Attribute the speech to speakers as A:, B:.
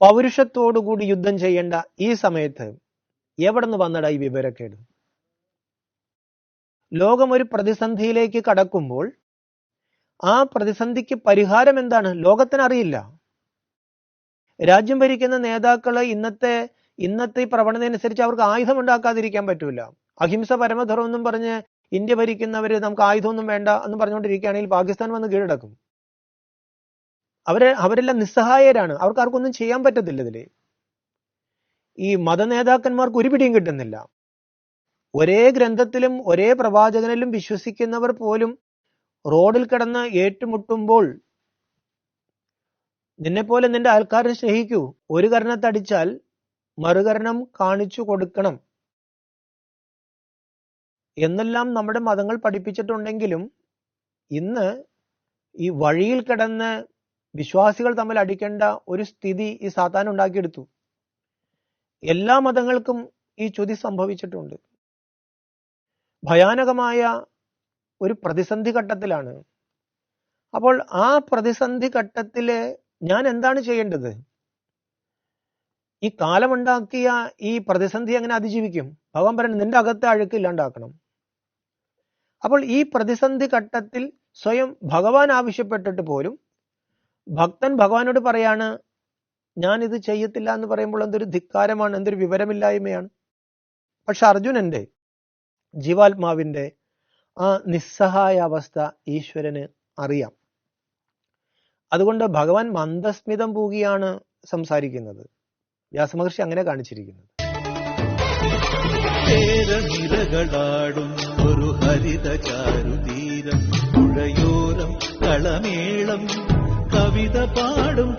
A: പൗരുഷത്തോടുകൂടി യുദ്ധം ചെയ്യേണ്ട ഈ സമയത്ത് എവിടെ നിന്ന് വന്നടാ ഈ വിവരക്കേട്? ലോകം ഒരു പ്രതിസന്ധിയിലേക്ക് കടക്കുമ്പോൾ ആ പ്രതിസന്ധിക്ക് പരിഹാരം എന്താണ്? ലോകത്തിന് അറിയില്ല രാജ്യം ഭരിക്കുന്ന നേതാക്കൾ ഇന്നത്തെ ഇന്നത്തെ പ്രവണത അനുസരിച്ച് അവർക്ക് ആയുധം ഉണ്ടാക്കാതിരിക്കാൻ പറ്റൂല. അഹിംസ പരമധർമ്മം എന്നും പറഞ്ഞ് ഇന്ത്യ ഭരിക്കുന്നവര് നമുക്ക് ആയുധമൊന്നും വേണ്ട എന്ന് പറഞ്ഞുകൊണ്ടിരിക്കുകയാണെങ്കിൽ പാകിസ്ഥാൻ വന്ന് കീഴടക്കും. അവർ അവരെല്ലാം നിസ്സഹായരാണ്. അവർക്ക് ആർക്കൊന്നും ചെയ്യാൻ പറ്റത്തില്ല ഇതിൽ ഈ മത നേതാക്കന്മാർക്ക് ഒരു പിടിയും കിട്ടുന്നില്ല. ഒരേ ഗ്രന്ഥത്തിലും ഒരേ പ്രവാചകനിലും വിശ്വസിക്കുന്നവർ പോലും റോഡിൽ കിടന്ന് ഏറ്റുമുട്ടുമ്പോൾ നിന്നെപ്പോലെ നിന്റെ ആൾക്കാരെ സ്നേഹിക്കൂ. ഒരു കരണത്തടിച്ചാൽ മറുകരണം കാണിച്ചു കൊടുക്കണം. എന്നെല്ലാം നമ്മുടെ മതങ്ങൾ പഠിപ്പിച്ചിട്ടുണ്ടെങ്കിലും ഇന്ന് ഈ വഴിയിൽ കിടന്ന് വിശ്വാസികൾ തമ്മിൽ അടിക്കേണ്ട ഒരു സ്ഥിതി ഈ സാത്താൻ ഉണ്ടാക്കിയെടുത്തു. എല്ലാ മതങ്ങൾക്കും ഈ ചുതി സംഭവിച്ചിട്ടുണ്ട്. ഭയാനകമായ ഒരു പ്രതിസന്ധി ഘട്ടത്തിലാണ്. അപ്പോൾ ആ പ്രതിസന്ധി ഘട്ടത്തിൽ ഞാൻ എന്താണ് ചെയ്യേണ്ടത്? ഈ കാലമുണ്ടാക്കിയ ഈ പ്രതിസന്ധി എങ്ങനെ അതിജീവിക്കും? ഭഗവാൻ പറയുന്നത് നിന്റെ അകത്തെ അഴുക്ക് ഇല്ലാണ്ടാക്കണം. അപ്പോൾ ഈ പ്രതിസന്ധി ഘട്ടത്തിൽ സ്വയം ഭഗവാൻ ആവശ്യപ്പെട്ടിട്ട് പോലും ഭക്തൻ ഭഗവാനോട് പറയാണ് ഞാൻ ഇത് ചെയ്യത്തില്ല എന്ന് പറയുമ്പോൾ എന്തൊരു ധിക്കാരമാണ് എന്തൊരു വിവരമില്ലായ്മയാണ്. പക്ഷെ അർജുനന്റെ ജീവാത്മാവിന്റെ ആ നിസ്സഹായ അവസ്ഥ ഈശ്വരന് അറിയാം. അതുകൊണ്ട് ഭഗവാൻ മന്ദസ്മിതം പൂകിയാണ് സംസാരിക്കുന്നത്. വ്യാസമഹർഷി അങ്ങനെ കാണിച്ചിരിക്കുന്നത്.
B: ചേരനിരകളാടും ഒരു ഹരിതചാരുതീരം പുഴയോരം കളമേളം கவிதை பாடும்